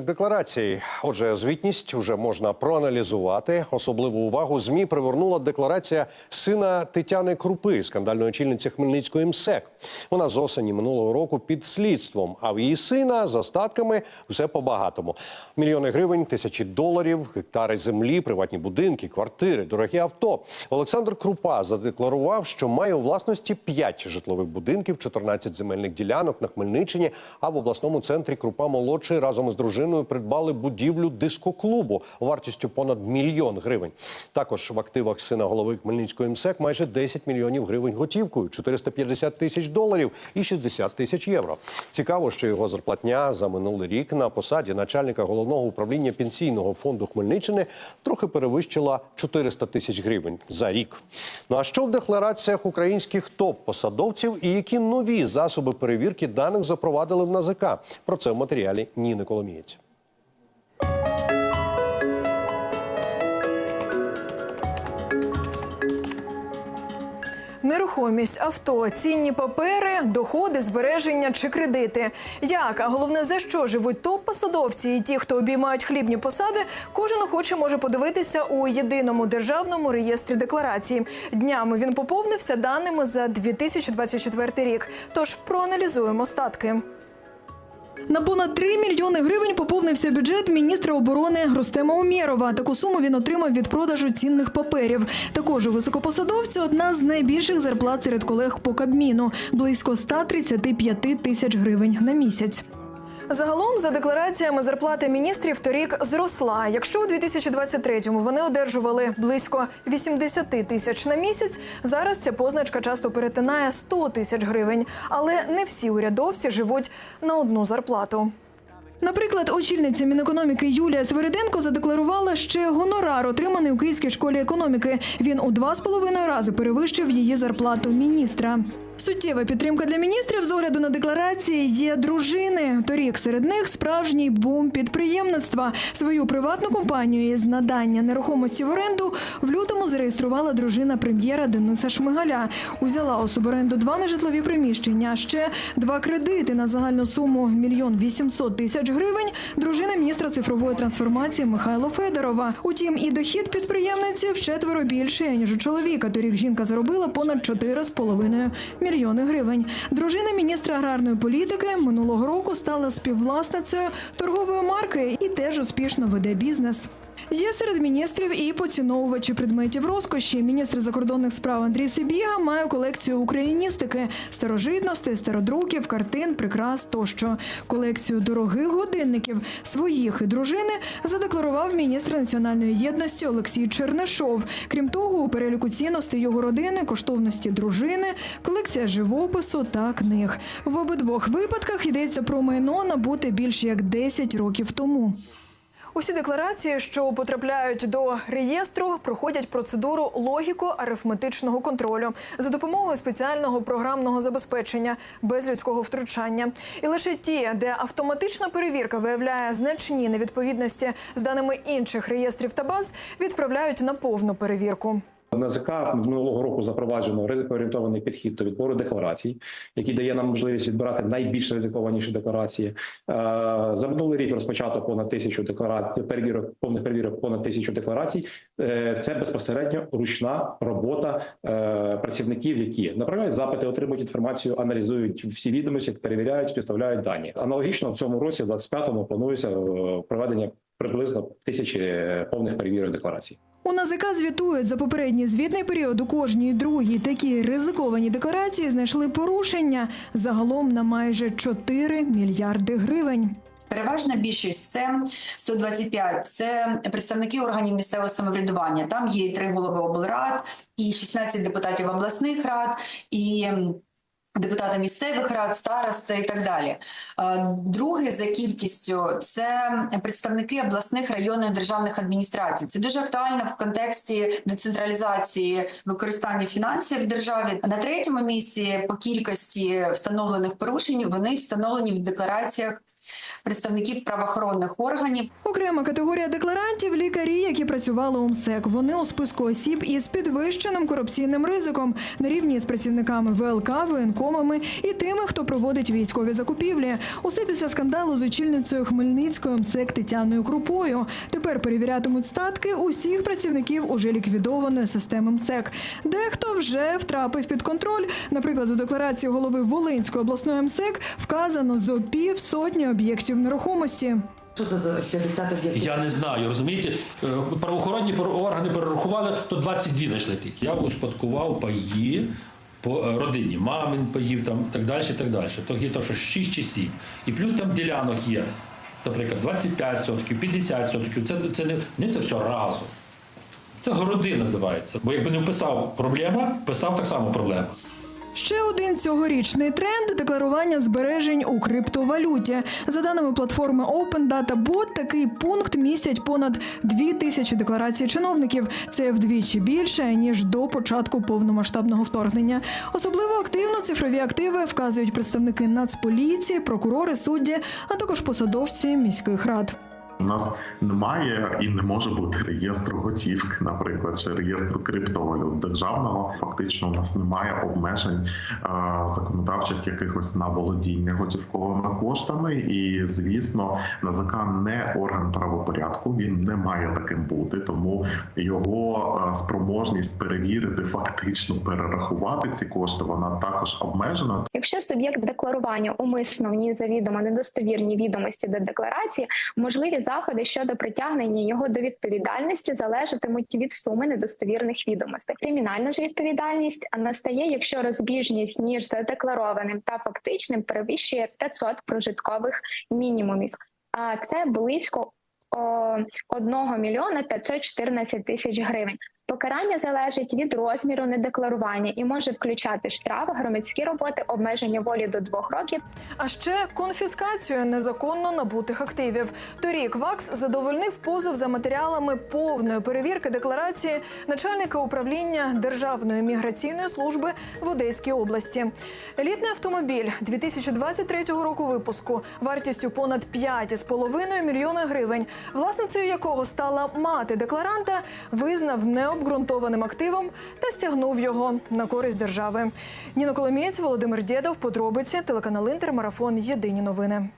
Декларації, отже, звітність вже можна проаналізувати. Особливу увагу змі привернула декларація сина Тетяни Крупи, скандальної очільниці Хмельницької МСЕК. Вона з осені минулого року під слідством. А в її сина з остатками все по багатому: мільйони гривень, тисячі доларів, гектари землі, приватні будинки, квартири, дорогі авто. Олександр Крупа задекларував, що має у власності 5 житлових будинків, 14 земельних ділянок на Хмельниччині. А в обласному центрі Крупа молодший разом із дружиною придбали будівлю дискоклубу вартістю понад мільйон гривень. Також в активах сина голови Хмельницької МСЕК майже 10 мільйонів гривень готівкою, 450 тисяч доларів і 60 тисяч євро. Цікаво, що його зарплатня за минулий рік на посаді начальника головного управління пенсійного фонду Хмельниччини трохи перевищила 400 тисяч гривень за рік. Ну а що в деклараціях українських топ-посадовців і які нові засоби перевірки даних запровадили в НАЗК? Про це в матеріалі Ніни Коломієць. Нерухомість, авто, цінні папери, доходи, збереження чи кредити. Як, а головне, за що живуть топ-посадовці і ті, хто обіймають хлібні посади, кожен охоче може подивитися у єдиному державному реєстрі декларації. Днями він поповнився даними за 2024 рік. Тож проаналізуємо статки. На понад 3 мільйони гривень поповнився бюджет міністра оборони Рустема Умєрова. Таку суму він отримав від продажу цінних паперів. Також у високопосадовця одна з найбільших зарплат серед колег по Кабміну – близько 135 тисяч гривень на місяць. Загалом, за деклараціями, зарплата міністрів торік зросла. Якщо у 2023-му вони одержували близько 80 тисяч на місяць, зараз ця позначка часто перетинає 100 тисяч гривень. Але не всі урядовці живуть на одну зарплату. Наприклад, очільниця Мінекономіки Юлія Свериденко задекларувала ще гонорар, отриманий у Київській школі економіки. Він у два з половиною рази перевищив її зарплату міністра. Суттєва підтримка для міністрів з огляду на декларації є дружини. Торік серед них справжній бум підприємництва. Свою приватну компанію із надання нерухомості в оренду в лютому зареєструвала дружина прем'єра Дениса Шмигаля. Узяла у суборенду два нежитлові приміщення, ще два кредити на загальну суму мільйон вісімсот тисяч гривень. Дружина міністра цифрової трансформації Михайло Федорова. Утім, і дохід підприємниці вчетверо більше ніж у чоловіка. Торік жінка заробила понад 4,5 мільйони гривень. Дружина міністра аграрної політики минулого року стала співвласницею торгової марки і теж успішно веде бізнес. Є серед міністрів і поціновувачі предметів розкоші. Міністр закордонних справ Андрій Сибіга має колекцію україністики, старожитностей, стародруків, картин, прикрас тощо. Колекцію дорогих годинників своїх і дружини задекларував міністр національної єдності Олексій Чернишов. Крім того, у переліку цінностей його родини, коштовності дружини, колекція живопису та книг. В обидвох випадках йдеться про майно набуте більш як 10 років тому. Усі декларації, що потрапляють до реєстру, проходять процедуру логіко-арифметичного контролю за допомогою спеціального програмного забезпечення без людського втручання. І лише ті, де автоматична перевірка виявляє значні невідповідності з даними інших реєстрів та баз, відправляють на повну перевірку. НАЗК минулого року запроваджено ризикоорієнтований підхід до відбору декларацій, який дає нам можливість відбирати найбільш ризикованіші декларації. Е, За минулий рік розпочато понад тисячу декларацій, перевірок, повних перевірок понад тисячу декларацій. Е, Це безпосередньо ручна робота е, працівників, які направляють запити, отримують інформацію, аналізують всі відомості, перевіряють, співставляють дані. Аналогічно в цьому році, в 25-му, планується проведення приблизно тисячі повних перевірок декларацій. У НАЗК звітують за попередній звітний період у кожній другій такі ризиковані декларації знайшли порушення загалом на майже 4 мільярди гривень. Переважна більшість це 125 – Це представники органів місцевого самоврядування. Там є і три голови облрад, і 16 депутатів обласних рад, і м, депутати місцевих рад, старости і так далі. Друге за кількістю це представники обласних районних державних адміністрацій. Це дуже актуально в контексті децентралізації використання фінансів в державі. На третьому місці по кількості встановлених порушень вони встановлені в деклараціях представників правоохоронних органів. Окрема категорія декларантів лікарі, які працювали у МСЕК. Вони у списку осіб із підвищеним корупційним ризиком на рівні з працівниками ВЛК, воєнкомами і тими, хто проводить військові закупівлі. Усе після скандалу з очільницею Хмельницької МСЕК Тетяною Крупою. Тепер перевірятимуть статки усіх працівників уже ліквідованої системи МСЕК. Дехто вже втрапив під контроль. Наприклад, у декларації голови Волинської обласної МСЕК вказано зо пів сотні об'єктів нерухомості. Що це за 50 об'єктів? Я не знаю, розумієте, Е, правоохоронні органи перерахували, то 22 знайшли тільки. Я успадкував паї по е, родині, мамин паїв там і так далі, і так далі. То є то, що 6 чи 7. І плюс там ділянок є, наприклад, 25 сотків, 50 сотків. Це, це не, не це все разом. Це городи називається. Бо якби не вписав проблема, писав так само проблема. Ще один цьогорічний тренд декларування збережень у криптовалюті. За даними платформи Open Data Bot, такий пункт містять понад дві тисячі декларацій чиновників. Це вдвічі більше ніж до початку повномасштабного вторгнення. Особливо активно цифрові активи вказують представники Нацполіції, прокурори, судді, а також посадовці міських рад. У нас немає і не може бути реєстру готівки, наприклад, чи реєстру криптовалют державного. Фактично, у нас немає обмежень е, законодавчих якихось на володіння готівковими коштами. І звісно, НАЗК не орган правопорядку. Він не має таким бути, тому його е, спроможність перевірити, фактично перерахувати ці кошти, вона також обмежена. Якщо суб'єкт декларування умисно вніс завідомо недостовірні відомості до декларації, можливі заходи щодо притягнення його до відповідальності залежатимуть від суми недостовірних відомостей. Кримінальна ж відповідальність настає, якщо розбіжність між задекларованим та фактичним перевищує 500 прожиткових мінімумів. А це близько о, 1 мільйона 514 тисяч гривень. Покарання залежить від розміру недекларування і може включати штраф, громадські роботи, обмеження волі до двох років А ще конфіскацію незаконно набутих активів. Торік ВАКС задовольнив позов за матеріалами повної перевірки декларації начальника управління Державної міграційної служби в Одеській області. Елітний автомобіль 2023 року випуску вартістю понад 5,5 мільйона гривень, власницею якого стала мати декларанта, визнав необґрунтованим активом та стягнув його на користь держави. Ніна Коломієць, Володимир Дєдов, подробиці, телеканал Інтер, Єдині новини.